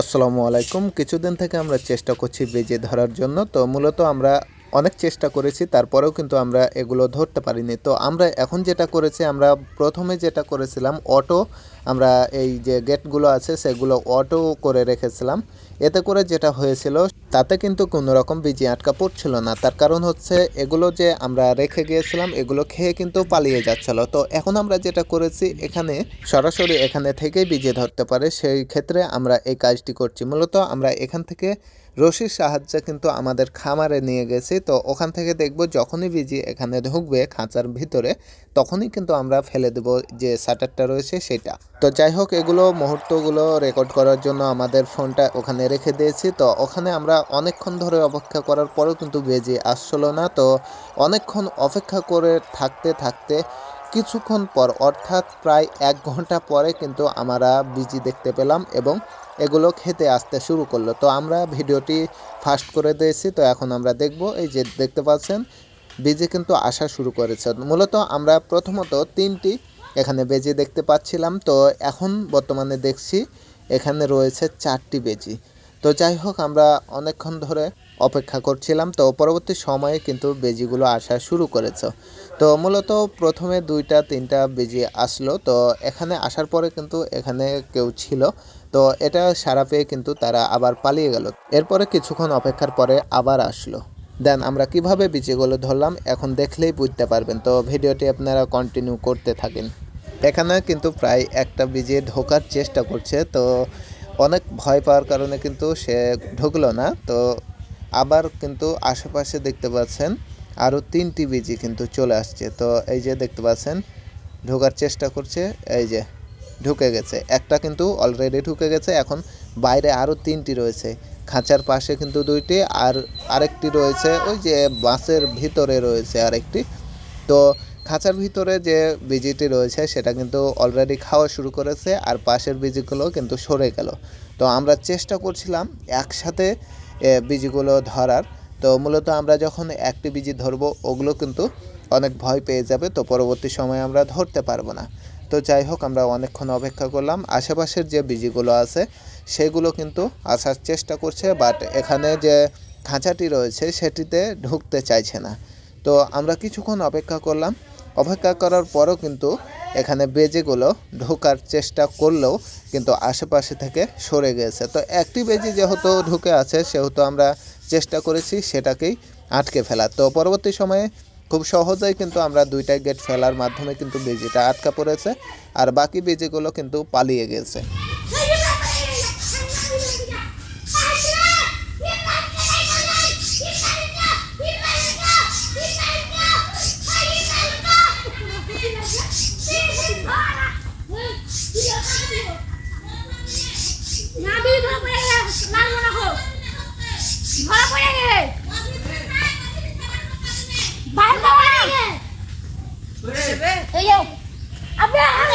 আসসালামু আলাইকুম। কিছুদিন থেকে আমরা চেষ্টা করছি বেজে ধরার জন্য। তো মূলত আমরা অনেক চেষ্টা করেছি, তারপরেও কিন্তু আমরা এগুলো ধরতে পারিনি। তো আমরা এখন যেটা করেছি, আমরা প্রথমে যেটা করেছিলাম, অটো আমরা এই যে গেটগুলো আছে, সেগুলো অটো করে রেখেছিলাম। এতে করে যেটা হয়েছিল, তাতে কিন্তু কোনো রকম বিজি আটকা পড়ছিল না। তার কারণ হচ্ছে, এগুলো যে আমরা রেখে গিয়েছিলাম, এগুলো খেয়ে কিন্তু পালিয়ে যাচ্ছিল। তো এখন আমরা যেটা করেছি, এখানে সরাসরি এখানে থেকেই বিজে ধরতে পারে। সেই ক্ষেত্রে আমরা এই কাজটি করছি। মূলত আমরা এখান থেকে রশির সাহায্যে কিন্তু আমাদের খামারে নিয়ে গেছি। তো ওখান থেকে দেখব, যখনই বিজি এখানে ঢুকবে খাঁচার ভিতরে, তখনই কিন্তু আমরা ফেলে দেব যে শাটারটা রয়েছে সেটা। তো যাই হোক, এগুলো মুহূর্তগুলো রেকর্ড করার জন্য আমাদের ফোনটা ওখানে রেখে দিয়েছি। তো ওখানে আমরা অনেকক্ষণ ধরে অপেক্ষা করার পরেও কিন্তু বেজে আসছিল না। তো অনেকক্ষণ অপেক্ষা করে থাকতে থাকতে কিছুক্ষণ পর, অর্থাৎ প্রায় এক ঘণ্টা পরে কিন্তু আমরা বিজি দেখতে পেলাম এবং এগুলো খেতে আসতে শুরু করল। তো আমরা ভিডিওটি ফাস্ট করে দিয়েছি। তো এখন আমরা দেখব, এই যে দেখতে পাচ্ছেন বিজি কিন্তু আসা শুরু করেছে। মূলত আমরা প্রথমত তিনটি এখানে বেজি দেখতে পাচ্ছিলাম। তো এখন বর্তমানে দেখছি এখানে রয়েছে চারটি বেজি। তো যাই হোক, আমরা অনেকক্ষণ ধরে অপেক্ষা করছিলাম। তো পরবর্তী সময়ে কিন্তু বেজিগুলো আসা শুরু করেছে। তো মূলত প্রথমে দুইটা, তিনটা বেজি আসলো। তো এখানে আসার পরে কিন্তু এখানে কেউ ছিল। তো এটা সারা পেয়ে কিন্তু তারা আবার পালিয়ে গেল। এরপরে কিছুক্ষণ অপেক্ষার পরে আবার আসলো। দেন আমরা কীভাবে বিচিগুলো ধরলাম, এখন দেখলেই বুঝতে পারবেন। তো ভিডিওটি আপনারা কন্টিনিউ করতে থাকেন। এখানে কিন্তু প্রায় একটা বিজে ঢোকার চেষ্টা করছে, তো অনেক ভয় পাওয়ার কারণে কিন্তু সে ঢুকলো না। তো আবার কিন্তু আশেপাশে দেখতে পাচ্ছেন, আরও তিনটি বিজি কিন্তু চলে আসছে। তো এই যে দেখতে পাচ্ছেন, ঢোকার চেষ্টা করছে, এই যে ঢুকে গেছে। একটা কিন্তু অলরেডি ঢুকে গেছে, এখন বাইরে আরও তিনটি রয়েছে। খাঁচার পাশে কিন্তু দুইটি আর আরেকটি রয়েছে, ওই যে বাসের ভিতরে রয়েছে আরেকটি। তো খাঁচার ভিতরে যে বিজিটি রয়েছে, সেটা কিন্তু অলরেডি খাওয়া শুরু করেছে আর পাশের বিজিগুলো কিন্তু সরে গেল। তো আমরা চেষ্টা করছিলাম একসাথে বীজগুলো ধরার। তো মূলত আমরা যখন একটি বীজি ধরবো, ওগুলো কিন্তু অনেক ভয় পেয়ে যাবে, তো পরবর্তী সময়ে আমরা ধরতে পারব না। তো যাই হোক, আমরা অনেকক্ষণ অপেক্ষা করলাম। আশেপাশের যে বীজিগুলো আছে, সেগুলো কিন্তু আসার চেষ্টা করছে বাট এখানে যে খাঁচাটি রয়েছে, সেটিতে ঢুকতে চাইছে না। তো আমরা কিছুক্ষণ অপেক্ষা করলাম। অপেক্ষা করার পরও কিন্তু এখানে বেজিগুলো ঢোকার চেষ্টা করলেও কিন্তু আশেপাশে থেকে সরে গেছে। তো একটি বেজি যেহেতু ঢুকে আছে, সেহেতু আমরা চেষ্টা করেছি সেটাকেই আটকে ফেলা তো পরবর্তী সময়ে খুব সহজেই কিন্তু আমরা দুইটা গেট ফেলার মাধ্যমে কিন্তু বেজিটা আটকা পড়েছে, আর বাকি বেজিগুলো কিন্তু পালিয়ে গেছে। ধরা পড়ে মারবো না গো ধরা পড়ে গেছে বাইরে যাওয়া না এই যাও আপনি আগে কি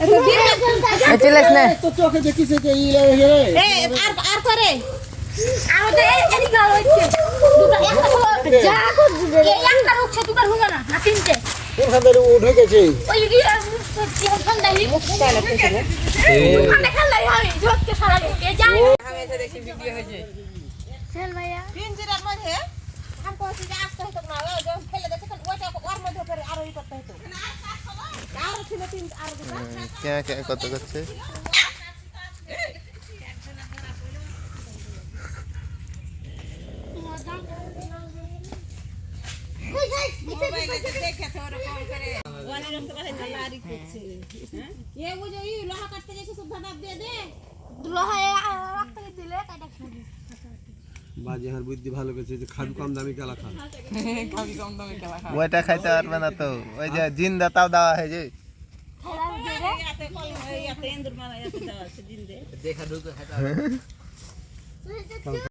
যা এ চলেস না। তো চোখে দেখিছে যে ইলে হয়ে এই আর আর করে। আমাদের এই এদিকে হচ্ছে। দুটো একটা হলো যা এই একটা হচ্ছে দুটো হলো না না তিনটে। কোনখান থেকে উঠে গেছে। ওই কি ঠান্ডা হি ঠান্ডা ঠান্ডা হয় ঝটকে সারা কে যাই চল ভাইয়া। পিঞ্জিরার মধ্যে আমি কইছি যে আসতে হতো না ওই যে ফেলে দেখে ওইটা ওর মধ্যে ফেলে আরও ই করতে হতো আরও ছিল তিন আরও দুটো কে কে কত করছে লোহা কাটতে গেছে সব দাদা দিয়ে দে লোহায় রাখতে দিলে কাটা খাবে বাজে হার বুদ্ধি ভালো গেছে যে খাবি কম দামি কালা খা ওইটা খাইতে পারবে না তো। ওই যে জিন্দা তাও দেওয়া হয় দিলে দেখা ঢুকে